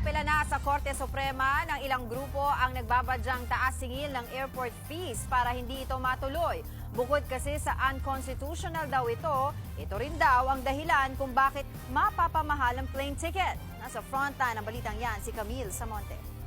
Apela na sa Korte Suprema ng ilang grupo ang nagbabadyang taas singil ng airport fees para hindi ito matuloy. Bukod kasi sa unconstitutional daw ito, ito rin daw ang dahilan kung bakit mapapamahal ang plane ticket. Nasa frontline ng balitang yan si Camille Samonte.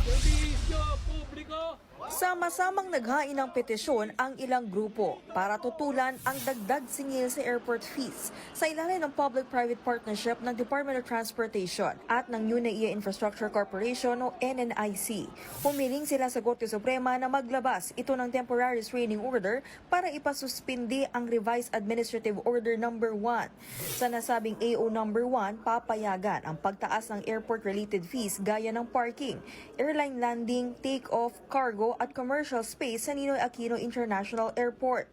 Servisyo publiko. Sama-samang naghain ng petisyon ang ilang grupo para tutulan ang dagdag singil sa airport fees sa ilalim ng Public-Private Partnership ng Department of Transportation at ng UNAIA Infrastructure Corporation o NNIC. Humiling sila sa Korte Suprema na maglabas ito ng temporary restraining order para ipasuspindi ang Revised Administrative Order Number 1. Sa nasabing AO Number 1, papayagan ang pagtaas ng airport-related fees gaya ng parking, airline landing, take-off, cargo at commercial space sa Ninoy Aquino International Airport.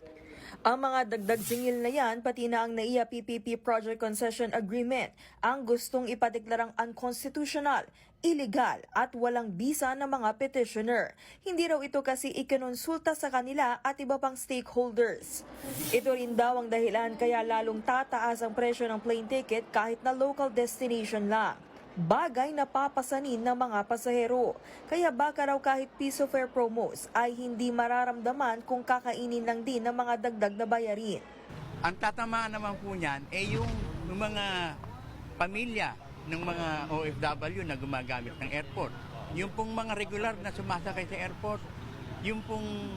Ang mga dagdag singil na yan, pati na ang NAIA PPP Project Concession Agreement, ang gustong ipadeklarang unconstitutional, illegal at walang bisa ng mga petitioner. Hindi raw ito kasi ikinonsulta sa kanila at iba pang stakeholders. Ito rin daw ang dahilan kaya lalong tataas ang presyo ng plane ticket kahit na local destination lang bagay na papasanin ng mga pasahero. Kaya baka raw kahit piso fare promos ay hindi mararamdaman kung kakainin lang din ng mga dagdag na bayarin. Ang tatamaan naman po niyan ay yung, yung mga pamilya ng mga OFW na gumagamit ng airport. Yung pong mga regular na sumasakay sa airport, yung pong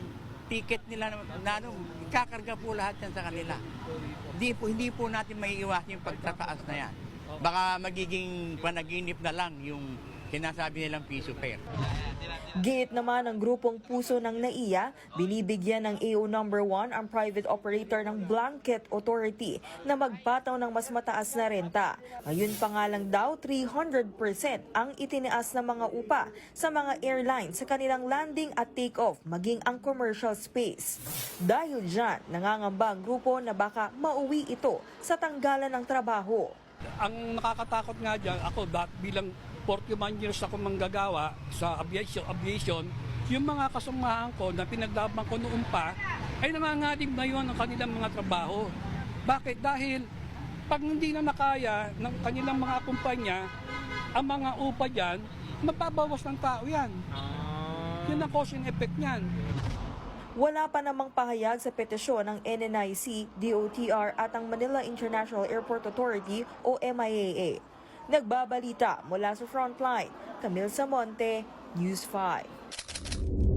ticket nila na ano, kakarga po lahat yan sa kanila. Hindi po, hindi po natin may iwasan yung pagtataas na yan. Baka magiging panaginip na lang yung sinasabi nilang piso fare. Giit naman ng grupong puso ng NAIA, binibigyan ng AO number 1 ang private operator ng Blanket Authority na magpataw ng mas mataas na renta. Ngayon pa nga lang daw 300% ang itinaas ng mga upa sa mga airlines sa kanilang landing at take-off maging ang commercial space. Dahil dyan, nangangamba ang grupo na baka mauwi ito sa tanggalan ng trabaho. Ang nakakatakot nga dyan, ako dat, bilang 41 years ako manggagawa sa aviation, aviation yung mga kasamahan ko na pinaglaban ko noon pa, ay nangangadim na yun ang kanilang mga trabaho. Bakit? Dahil pag hindi na nakaya ng kanilang mga kumpanya, ang mga upa dyan, mapabawas ng tao yan. Yun ang cause and effect niyan. Wala pa namang pahayag sa petisyon ng NNIC, DOTR at ang Manila International Airport Authority o MIAA. Nagbabalita mula sa Frontline, Camille Samonte, News 5.